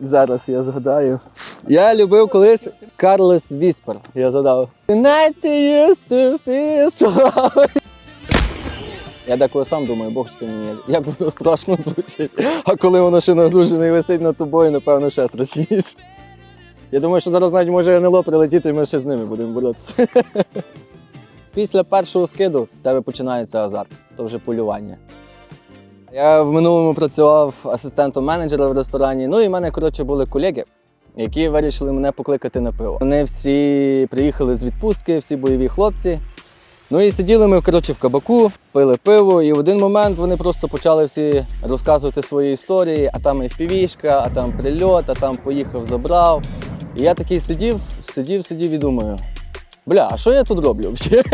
Зараз я згадаю. Я любив колись Карлес Віспер. Я згадав. Tonight used to feel Я деколи сам думаю, бог що мені, як воно страшно звучить. А коли воно ще нагружене висить над тобою, напевно, ще страшніше. Я думаю, що зараз навіть може НЛО прилетіти, і ми ще з ними будемо боротися. Після першого скиду в тебе починається азарт, то вже полювання. Я в минулому працював асистентом менеджера в ресторані. Ну і в мене, коротше, були колеги, які вирішили мене покликати на пиво. Вони всі приїхали з відпустки, всі бойові хлопці. Ну і сиділи ми коротше, в кабаку, пили пиво, і в один момент вони просто почали всі розказувати свої історії, а там і впівішка, а там прильот, а там поїхав, забрав. І я такий сидів, сидів, сидів і думаю. Бля, а що я тут роблю взагалі?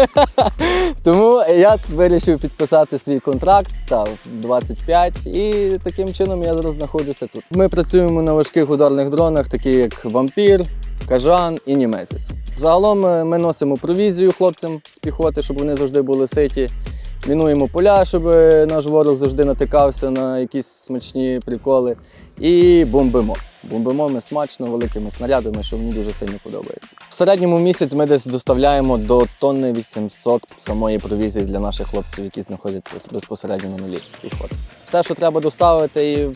Тому я вирішив підписати свій контракт та 25, і таким чином я зараз знаходжуся тут. Ми працюємо на важких ударних дронах, такі як вампір, кажан і німезіс. Загалом е, ми носимо провізію хлопцям з піхоти, щоб вони завжди були ситі. Мінуємо поля, щоб е, наш ворог завжди натикався на якісь смачні приколи. І бомбимо. Бомбимо ми смачно великими снарядами, що мені дуже сильно подобається. В середньому місяць ми десь доставляємо до тонни 800 самої провізії для наших хлопців, які знаходяться безпосередньо на нулі піхоти. Все, що треба доставити, і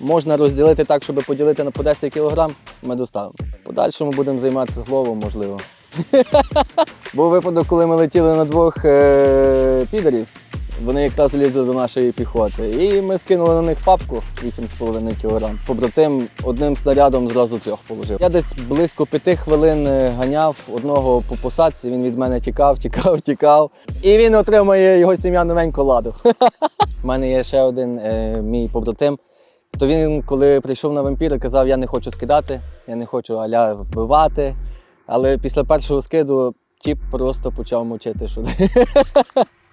можна розділити так, щоб поділити на по 10 кг, ми доставимо. Подальшому будемо займатися головом, можливо. Був випадок, коли ми летіли на двох е- підерів. Вони якраз лізли до нашої піхоти. І ми скинули на них папку 8,5 кг. Побратим одним снарядом зразу трьох положив. Я десь близько п'яти хвилин е, ганяв одного по посадці. Він від мене тікав, тікав, тікав. І він отримає його сім'я новеньку ладу. У мене є ще один е, мій побратим. То він, коли прийшов на вампіра, казав, я не хочу скидати, я не хочу аля вбивати. Але після першого скиду тіп просто почав мучити, що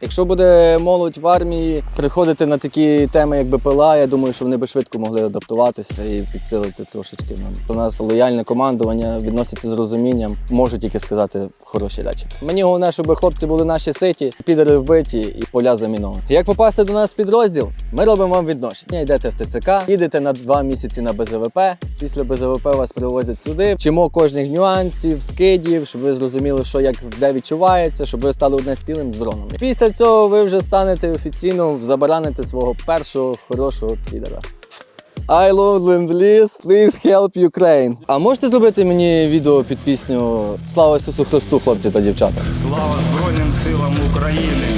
Якщо буде молодь в армії приходити на такі теми, як БПЛА, я думаю, що вони би швидко могли адаптуватися і підсилити трошечки нам. У нас лояльне командування відноситься з розумінням, можу тільки сказати хороші речі. Мені головне, щоб хлопці були наші ситі, підери вбиті і поля заміновані. Як попасти до нас в підрозділ? Ми робимо вам відношення. Йдете в ТЦК, їдете на два місяці на БЗВП. Після БЗВП вас привозять сюди. Вчимо кожних нюансів, скидів, щоб ви зрозуміли, що як де відчувається, щоб ви стали одне з цілим з дронами. Після цього ви вже станете офіційно забараните свого першого хорошого підера. I love Lend-Lease, please help Ukraine. А можете зробити мені відео під пісню Слава Ісусу Христу, хлопці та дівчата? Слава Збройним силам України!